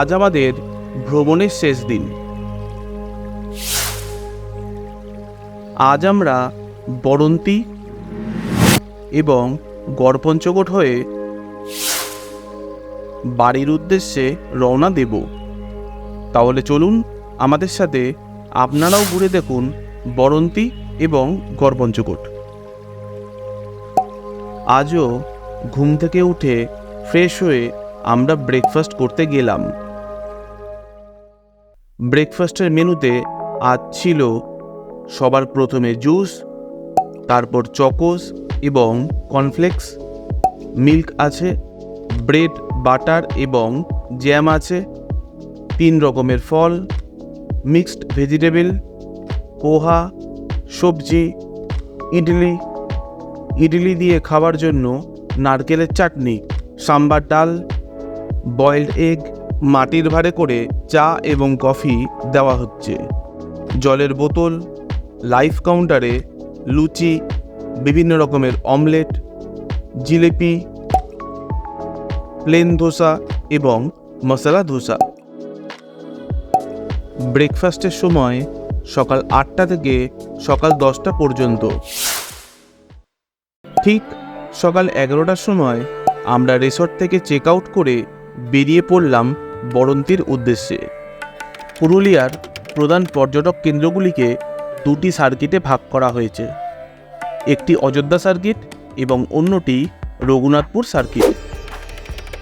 আজ আমাদের ভ্রমণের শেষ দিন। আজ আমরা বরন্তি এবং গড়পঞ্চকোট হয়ে বাড়ির উদ্দেশ্যে রওনা দেব। তাহলে চলুন আমাদের সাথে আপনারাও ঘুরে দেখুন বরন্তি এবং গড়পঞ্চকোট। আজও ঘুম থেকে উঠে ফ্রেশ হয়ে আমরা ব্রেকফাস্ট করতে গেলাম। ব্রেকফাস্টের মেনুতে আজ ছিল সবার প্রথমে জুস তারপর চকোস এবং কর্নফ্লেক্স মিল্ক আছে ব্রেড বাটার এবং জ্যাম আছে, তিন রকমের ফল মিক্সড ভেজিটেবল পোহা, সবজি, ইডলি। ইডলি দিয়ে খাওয়ার জন্য নারকেলের চাটনি, সাম্বার ডাল বয়েলড এগ মাটির ভারে করে চা এবং কফি দেওয়া হচ্ছে। জলের বোতল, লাইফ কাউন্টারে লুচি, বিভিন্ন রকমের অমলেট, জিলিপি, প্লেন ধোসা এবং মশলা ধোসা। ব্রেকফাস্টের সময় সকাল আটটা থেকে সকাল দশটা পর্যন্ত। ঠিক সকাল এগারোটার সময় আমরা রিসর্ট থেকে চেক আউট করে বেরিয়ে পড়লাম বরন্তির উদ্দেশ্যে। পুরুলিয়ার প্রধান পর্যটক কেন্দ্রগুলিকে দুটি সার্কিটে ভাগ করা হয়েছে। একটি অযোধ্যা সার্কিট এবং অন্যটি রঘুনাথপুর সার্কিট।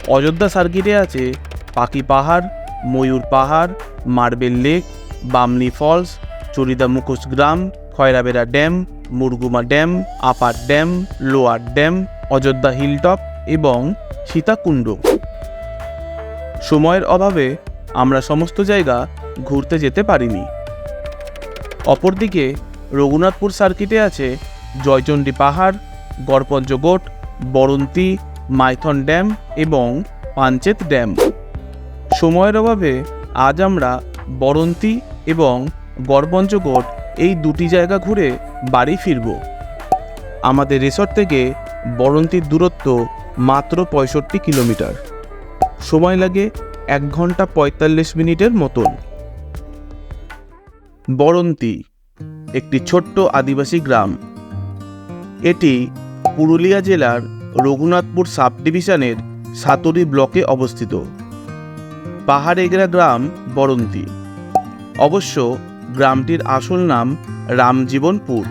অযোধ্যা সার্কিটে আছে পাখি পাহাড়, ময়ূর পাহাড়, marble lake, Bamni falls Charida মুখোশ গ্রাম, Khairabera dam, Murguma dam, upper dam, lower dam, Ayodhya hilltop এবং সীতাকুণ্ড। সময়ের অভাবে আমরা সমস্ত জায়গা ঘুরতে যেতে পারিনি। অপরদিকে রঘুনাথপুর সার্কিটে আছে জয়চণ্ডী পাহাড় গড়পঞ্চগোট বরন্তি, মাইথন ড্যাম এবং পাঞ্চেত ড্যাম। সময়ের অভাবে আজ আমরা বরন্তি এবং গড়পঞ্চকোট এই দুটি জায়গা ঘুরে বাড়ি ফিরব। আমাদের রিসর্ট থেকে বরন্তির দূরত্ব মাত্র পঁয়ষট্টি কিলোমিটার। সময় লাগে এক ঘণ্টা পঁয়তাল্লিশ মিনিটের মতন। বরন্তি, একটি ছোট্ট আদিবাসী গ্রাম। এটি পুরুলিয়া জেলার রঘুনাথপুর সাব ডিভিশনের সাতরি ব্লকে অবস্থিত। পাহাড় এগরা গ্রাম বরন্তি। অবশ্য গ্রামটির আসল নাম রামজীবনপুর।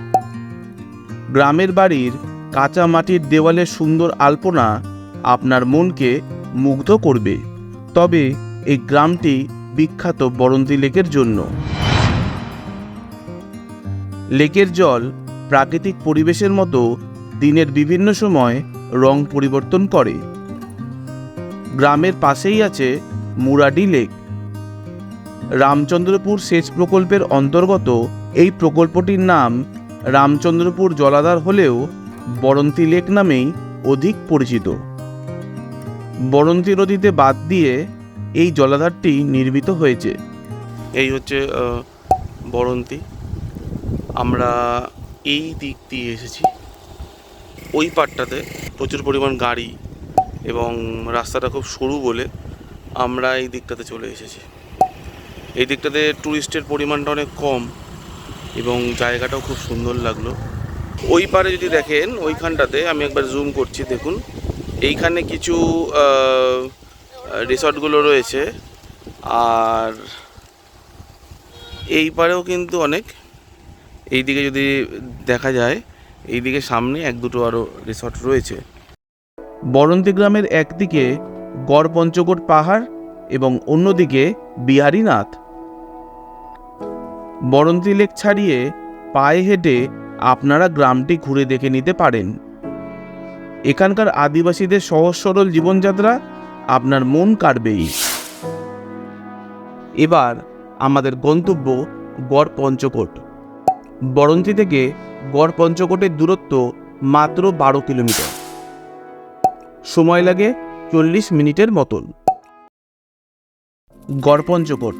গ্রামের বাড়ির কাঁচা মাটির দেওয়ালের সুন্দর আলপনা আপনার মনকে মুগ্ধ করবে। তবে এই গ্রামটি বিখ্যাত বরন্তি লেকের জন্য। লেকের জল প্রাকৃতিক পরিবেশের মতো দিনের বিভিন্ন সময় রং পরিবর্তন করে। গ্রামের পাশেই আছে মুরাডি লেক। রামচন্দ্রপুর সেচ প্রকল্পের অন্তর্গত এই প্রকল্পটির নাম রামচন্দ্রপুর জলাধার হলেও বরন্তি লেক নামেই অধিক পরিচিত। বরন্তি নদীতে বাদ দিয়ে এই জলাধারটি নির্মিত হয়েছে। এই হচ্ছে বরন্তি। আমরা এই দিক দিয়ে এসেছি। ওই পাটটাতে প্রচুর পরিমাণ গাড়ি এবং রাস্তাটা খুব সরু বলে আমরা এই দিকটাতে চলে এসেছি। এই দিকটাতে ট্যুরিস্টের পরিমাণটা অনেক কম এবং জায়গাটাও খুব সুন্দর লাগল। ওই পারে যদি দেখেন, ওইখানটাতে আমি একবার জুম করছি, দেখুন। এইখানে কিছু রিসর্টগুলো রয়েছে। আর এই পারেও কিন্তু অনেক। এই দিকে যদি দেখা যায় এই দিকে সামনে এক দুটো আরও রিসর্ট রয়েছে। বরন্তি গ্রামের একদিকে গড় পঞ্চকোট পাহাড় এবং অন্যদিকে বিহারীনাথ। বরন্তি লেক ছাড়িয়ে পায়ে হেঁটে আপনারা গ্রামটি ঘুরে দেখে নিতে পারেন। এখানকার আদিবাসীদের সহজ সরল জীবনযাত্রা আপনার মন কাড়বেই। এবার আমাদের গন্তব্য গড় পঞ্চকোট বরন্তি থেকে গড় পঞ্চকোটের দূরত্ব মাত্র বারো কিলোমিটার। সময় লাগে চল্লিশ মিনিটের মতন। গড় পঞ্চকোট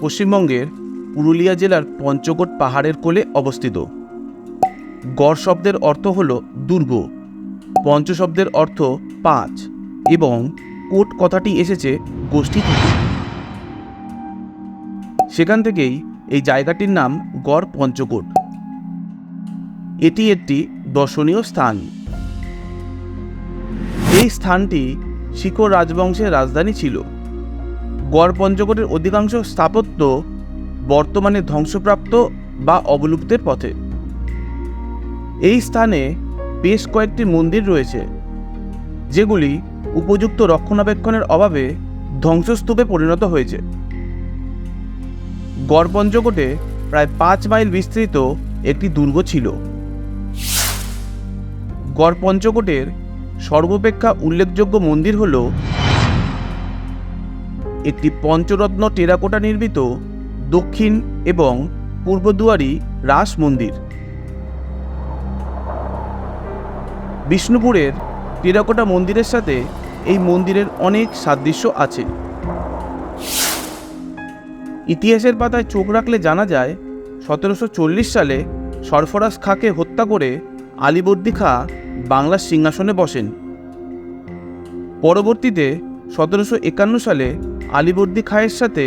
পশ্চিমবঙ্গের পুরুলিয়া জেলার পঞ্চকোট পাহাড়ের কোলে অবস্থিত। গড় শব্দের অর্থ হল দুর্গ। পঞ্চ শব্দের অর্থ পাঁচ এবং কোট কথাটি এসেছে গোষ্ঠী থেকে। সেখান থেকেই এই জায়গাটির নাম গড় পঞ্চকোট। এটি একটি দর্শনীয় স্থান। এই স্থানটি শিখর রাজবংশের রাজধানী ছিল। গড় পঞ্চকোটের অধিকাংশ স্থাপত্য বর্তমানে ধ্বংসপ্রাপ্ত বা অবলুপ্তের পথে। এই স্থানে বেশ কয়েকটি মন্দির রয়েছে, যেগুলি উপযুক্ত রক্ষণাবেক্ষণের অভাবে ধ্বংসস্তূপে পরিণত হয়েছে। গড় পঞ্চকোটে প্রায় পাঁচ মাইল বিস্তৃত একটি দুর্গ ছিল। গড় পঞ্চকোটের সর্বাপেক্ষা উল্লেখযোগ্য মন্দির হল একটি পঞ্চরত্ন টেরাকোটা নির্মিত দক্ষিণ এবং পূর্বদুয়ারি রাস মন্দির। বিষ্ণুপুরের টেরাকোটা মন্দিরের সাথে এই মন্দিরের অনেক সাদৃশ্য আছে। ইতিহাসের পাতায় চোখ রাখলে জানা যায়, সতেরোশো চল্লিশ সালে সরফরাজ খাঁকে হত্যা করে আলীবর্দী খাঁ বাংলার সিংহাসনে বসেন। পরবর্তীতে সতেরোশো একান্ন সালে আলীবর্দী খাঁয়ের সাথে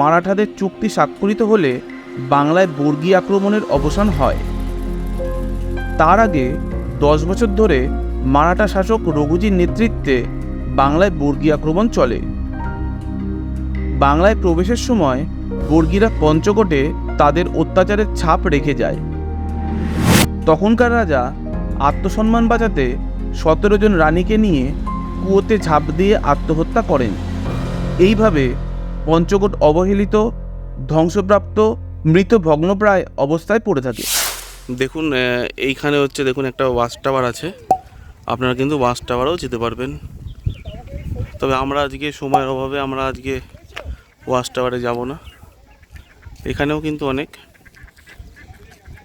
মারাঠাদের চুক্তি স্বাক্ষরিত হলে বাংলায় বর্গী আক্রমণের অবসান হয়। তার আগে দশ বছর ধরে মারাঠা শাসক রঘুজির নেতৃত্বে বাংলায় বর্গী আক্রমণ চলে। বাংলায় প্রবেশের সময় বর্গীরা পঞ্চকোটে তাদের অত্যাচারের ছাপ রেখে যায়। তখনকার রাজা আত্মসম্মান বাঁচাতে সতেরো জন রানীকে নিয়ে কুয়োতে ঝাঁপ দিয়ে আত্মহত্যা করেন। এইভাবে পঞ্চকোট অবহেলিত, ধ্বংসপ্রাপ্ত, মৃত ভগ্নপ্রায় অবস্থায় পড়ে থাকে। দেখুন এইখানে হচ্ছে দেখুন একটা ওয়াচ টাওয়ার আছে। আপনারা কিন্তু ওয়াচ টাওয়ারও যেতে পারবেন। তবে আমরা আজকে সময়ের অভাবে আমরা আজকে ওয়াচ টাওয়ারে যাব না। এখানেও কিন্তু অনেক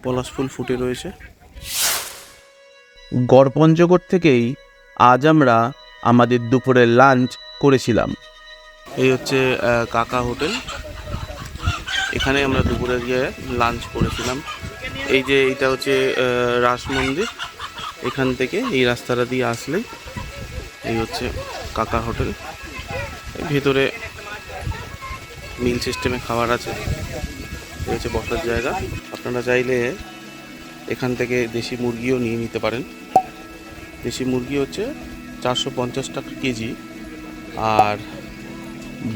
পলাশ ফুল ফুটে রয়েছে। গড়পঞ্চকোট থেকেই আজ আমরা আমাদের দুপুরের লাঞ্চ করেছিলাম। এই হচ্ছে কাকা হোটেল। এখানে আমরা দুপুরে গিয়ে লাঞ্চ করেছিলাম। এই যে এইটা হচ্ছে রাস মন্দির। এখান থেকে এই রাস্তাটা দিয়ে আসলেই এই হচ্ছে কাকা হোটেল। ভেতরে মিল সিস্টেমে খাবার আছে। এই হচ্ছে বসার জায়গা। আপনারা চাইলে এখান থেকে দেশি মুরগিও নিয়ে নিতে পারেন। দেশি মুরগি হচ্ছে চারশো পঞ্চাশ টাকা কেজি। আর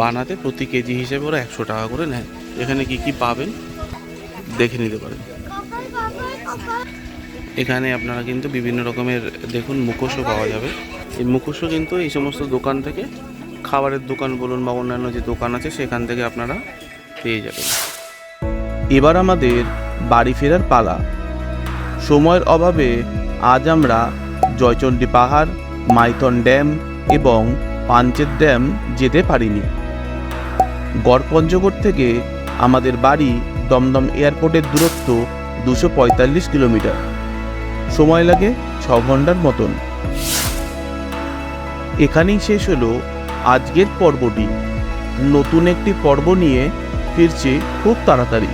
বানাতে প্রতি কেজি হিসেবে ওরা একশো টাকা করে নেয়। এখানে কি কি পাবেন দেখে নিতে পারেন। এখানে আপনারা কিন্তু বিভিন্ন রকমের দেখুন মুখোশও পাওয়া যাবে। এই মুখোশও কিন্তু এই সমস্ত দোকান থেকে খাবারের দোকান বলুন বা অন্যান্য যে দোকান আছে, সেখান থেকে আপনারা পেয়ে যাবেন। এবার আমাদের বাড়ি ফেরার পালা। সময়ের অভাবে আজ আমরা জয়চণ্ডী পাহাড়, মাইথন ড্যাম এবং পাঞ্চেত ড্যাম যেতে পারিনি। গড় পঞ্চকোট থেকে আমাদের বাড়ি দমদম এয়ারপোর্টের দূরত্ব দুশো কিলোমিটার। সময় লাগে ছ ঘণ্টার মতন। এখানেই শেষ হলো আজকের পর্বটি। নতুন একটি পর্ব নিয়ে ফিরছি খুব তাড়াতাড়ি।